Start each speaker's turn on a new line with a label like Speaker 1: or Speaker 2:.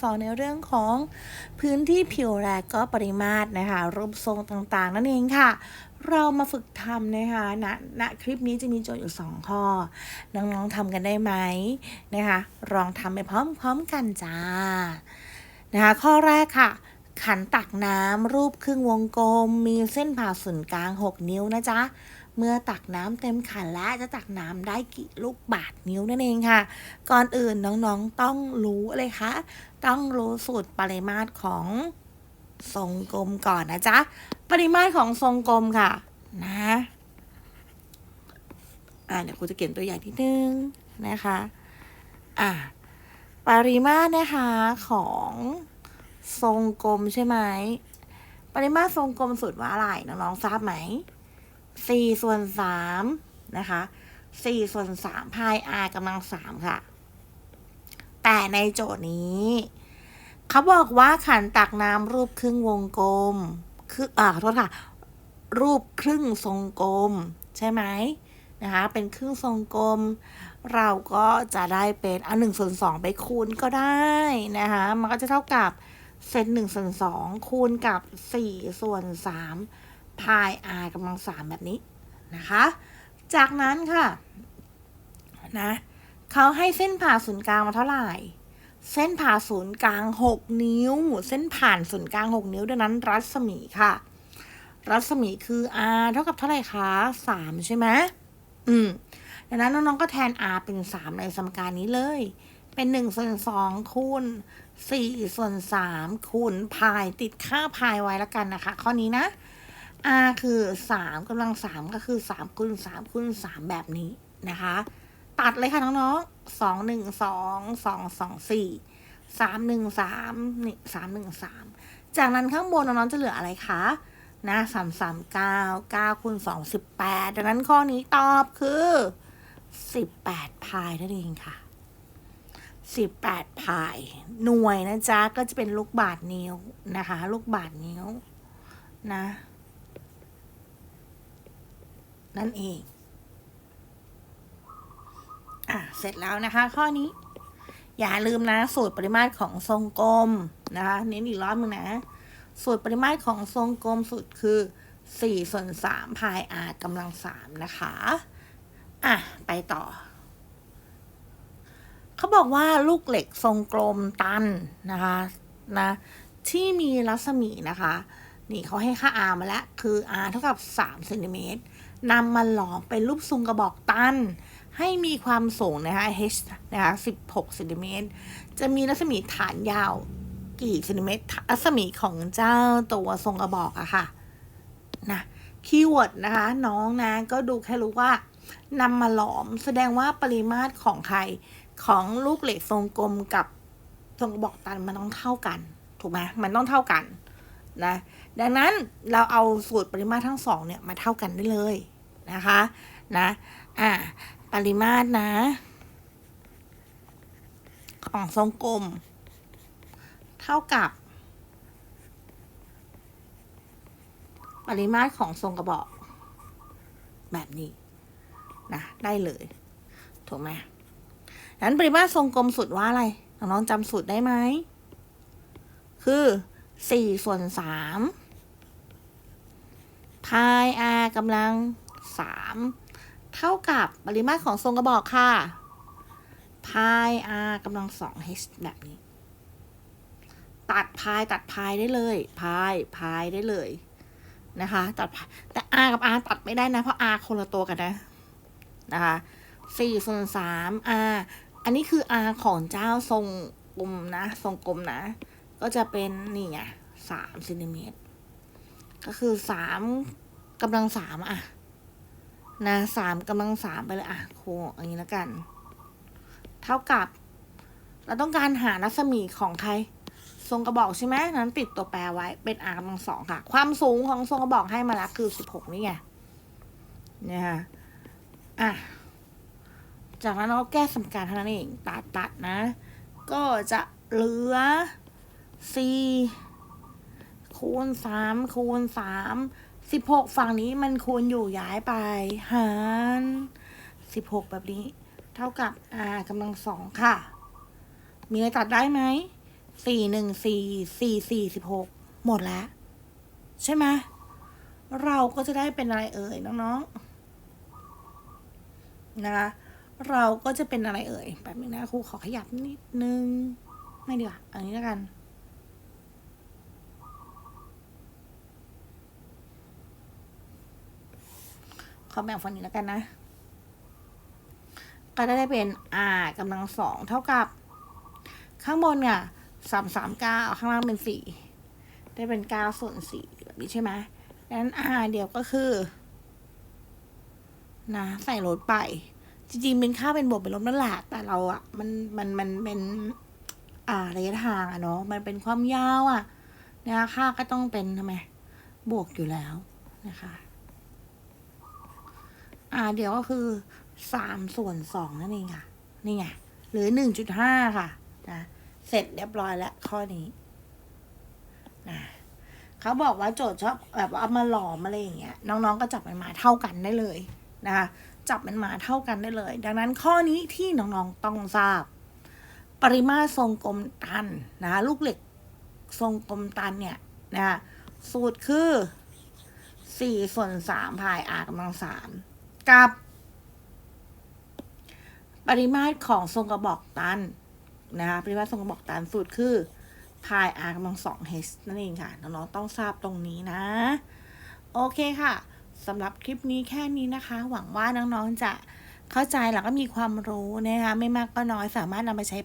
Speaker 1: สอนในเรื่องของพื้นที่ผิวและก็ปริมาตรนะคะ รูปทรงต่างๆ นั่นเองค่ะ เรามาฝึกทำนะคะณณคลิปนี้จะมีโจทย์อยู่ 2 ข้อ น้องๆทำกันได้ไหมนะคะลองทำไปพร้อมๆกันจ้านะคะข้อแรกค่ะ ขันตักน้ำรูปครึ่งวงกลม มีเส้นผ่าศูนย์กลาง 6 นิ้วนะจ๊ะ เมื่อตักน้ำเต็มขันแล้วจะตักน้ำได้กี่ลูกบาทนิ้วนั่นเองค่ะ ก่อนอื่นน้องๆต้องรู้อะไรคะต้องรู้สูตรปริมาตรของทรงกลมก่อนนะจ๊ะ ปริมาตรของทรงกลมค่ะ นะอ่าเดี๋ยวครูจะเขียนตัวอย่างนิดนึงนะคะ อ่าปริมาตรนะคะของทรงกลมใช่ไหม ปริมาตรทรงกลมสุดว่าอะไรน้องๆทราบไหม สี่ส่วนสามนะคะสี่ส่วนสามพาย r กำลังสามค่ะ แต่ในโจทย์นี้เขาบอกว่าขันตักน้ำรูปครึ่งวงกลม คืออ่าขอโทษค่ะ รูปครึ่งทรงกลม ใช่ไหมนะคะ เป็นครึ่งทรงกลม เราก็จะได้เป็นเอาหนึ่งส่วนสองไปคูณก็ได้นะคะ มันก็จะเท่ากับเซนหนึ่งส่วนสองคูณกับสี่ส่วนสาม พาย r กำลังสามแบบนี้นะคะ จากนั้นค่ะนะเขาให้เส้นผ่าศูนย์กลางมาเท่าไหร่ เส้นผ่าศูนย์กลาง 6 นิ้ว เส้นผ่านศูนย์กลาง 6 นิ้วดังนั้น รัศมีค่ะ รัศมีคือ r เท่ากับเท่าไหร่คะ3ใช่ไหมอืมดังนั้นน้องๆก็แทน r เป็น 3 ในสมการนี้เลย เป็น1ส่วน2คูณ4ส่วน3คูณพายติดค่าพายไว้แล้วกันนะคะ ข้อนี้นะ r คือ3กำลัง3ก็คือ3คูณ3คูณ3แบบนี้นะคะ ตัดเลยค่ะน้องๆสองหนึ่งสองสองสองสี่สามหนึ่งสามนี่สามหนึ่งสามจากนั้นข้างบนน้องๆจะเหลืออะไรคะนะสามสามเก้าเก้าคูณสองสิบแปดดังนั้นข้อนี้ตอบคือสิบแปดพายนั่นเองค่ะสิบแปดพายหน่วยนะจ๊ะ ก็จะเป็นลูกบาทนิ้วนะคะ ลูกบาทนิ้วนะ นั่นเอง อะ เสร็จแล้วนะคะ ข้อนี้ อย่าลืมนะ สูตรปริมาตรของทรงกลมนะคะ เน้นอีกรอบนึงนะ สูตรปริมาตรของทรงกลมสุดคือ4ส่วน3พาย r กำลัง3นะคะ อะ ไปต่อ เขาบอกว่าลูกเหล็กทรงกลมตันนะคะนะที่มีรัศมีนะคะ นี่เขาให้ค่า r มาแล้ว คือ r เท่ากับ3เซนติเมตร นำมาหลอมเป็นรูปทรงกระบอกตัน ให้มีความสูงนะคะ h นะคะ16เซนติเมตรจะมีรัศมีฐานยาวกี่เซนติเมตรรัศมีของเจ้าตัวทรงกระบอกอะค่ะนะคีย์เวิร์ดนะคะ น้องนะก็ดูแค่รู้ว่านำมาหลอมแสดงว่าปริมาตรของใครของลูกเหล็กทรงกลมกับทรงกระบอกตันมันต้องเท่ากัน ถูกไหมมันต้องเท่ากัน นะดังนั้นเราเอาสูตรปริมาตรทั้งสองเนี่ยมาเท่ากันได้เลยนะคะนะอ่าปริมาตรนะ ของทรงกลม เท่ากับ ปริมาตรของทรงกระบอก แบบนี้นะได้เลยถูกไหมนั้นปริมาตรทรงกลมสุดว่าอะไรน้องๆจำสูตรได้ไหม คือ สี่ส่วนสามพาย r กำลังสามเท่ากับปริมาตรของทรงกระบอกค่ะ พาย r กำลังสอง h แบบนี้ ตัดพายตัดพายได้เลย พายพายได้เลยนะคะ ตัดพายแต่ r กับ r ตัดไม่ได้นะ เพราะ r คนละตัวกันนะ นะคะสี่ส่วนสาม r อันนี้คือ r ของเจ้าทรงกลมนะ ทรงกลมนะ ก็จะเป็นนี่ไงสามเซนติเมตร ก็คือสามกำลังสามอะ นะสามกำลังสามไปเลยอะครูอย่างนี้แล้วกัน เท่ากับ เราต้องการหารัศมีของใคร ทรงกระบอกใช่ไหมนั้นติดตัวแปรไว้เป็น r กำลังสองค่ะ ความสูงของทรงกระบอกให้มาแล้วคือสิบหกนี่ไงเนี่ยค่ะอะ จากนั้นเราก็แก้สมการเท่านั้นเองตัดตัดนะ ก็จะเหลือ สี่คูณสามคูณสามสิบหกฝั่งนี้มันคูณอยู่ย้ายไป หารสิบหกแบบนี้ เท่ากับ r กำลังสองค่ะ มีอะไรตัดได้ไหมสี่หนึ่งสี่สี่สี่สิบหกหมดแล้ว ใช่ไหมเราก็จะได้เป็นอะไรเอ่ยน้องๆนะคะเราก็จะเป็นอะไรเอ่ยแบบนึงนะครูขอขยับนิดนึง ไม่ดีกว่าอันนี้แล้วกัน เขอแบ่งฝั่งนี้แล้วกันนะ ก็ได้เป็น r กำลังสองเท่ากับ ข้างบนเนี่ยสามสามเก้าข้างล่างเป็นสี่ได้เป็นเก้าส่วนสี่แบบนี้ใช่ไหมดังนั้น r เดียวก็คือนะใส่ลดไป จริงๆ เป็นค่าเป็นบวกเป็นลบนั่นแหละแต่เราอะมันมันมันเป็น อ่าระยะทางอะเนาะมันเป็นความยาวอะนะคะค่าก็ต้องเป็นทำไมบวกอยู่แล้วนะคะ อ่า เดี๋ยวก็คือสามส่วนสองนั่นเองค่ะ นี่ไง หรือหนึ่งจุดห้าค่ะ นะ เสร็จเรียบร้อยแล้วข้อนี้นะเขาบอกว่าโจทย์ชอบแบบเอามาหลอมอะไรอย่างเงี้ย น้องๆก็จับมันมาเท่ากันได้เลยนะคะจับมันมาเท่ากันได้เลย ดังนั้นข้อนี้ที่น้องๆต้องทราบ ปริมาตรทรงกลมตันนะคะลูกเหล็กทรงกลมตันเนี่ยนะคะสูตรคือสี่ส่วนสามพายอากำลังสาม กับปริมาตรของทรงกระบอกตันนะคะปริมาตรทรงกระบอกตันสูตรคือพาย r กำลังสอง h นั่นเองค่ะ น้องๆต้องทราบตรงนี้นะ โอเคค่ะสำหรับคลิปนี้แค่นี้นะคะ หวังว่าน้องๆจะเข้าใจแล้วก็มีความรู้นะคะ ไม่มากก็น้อยสามารถนำไปใช้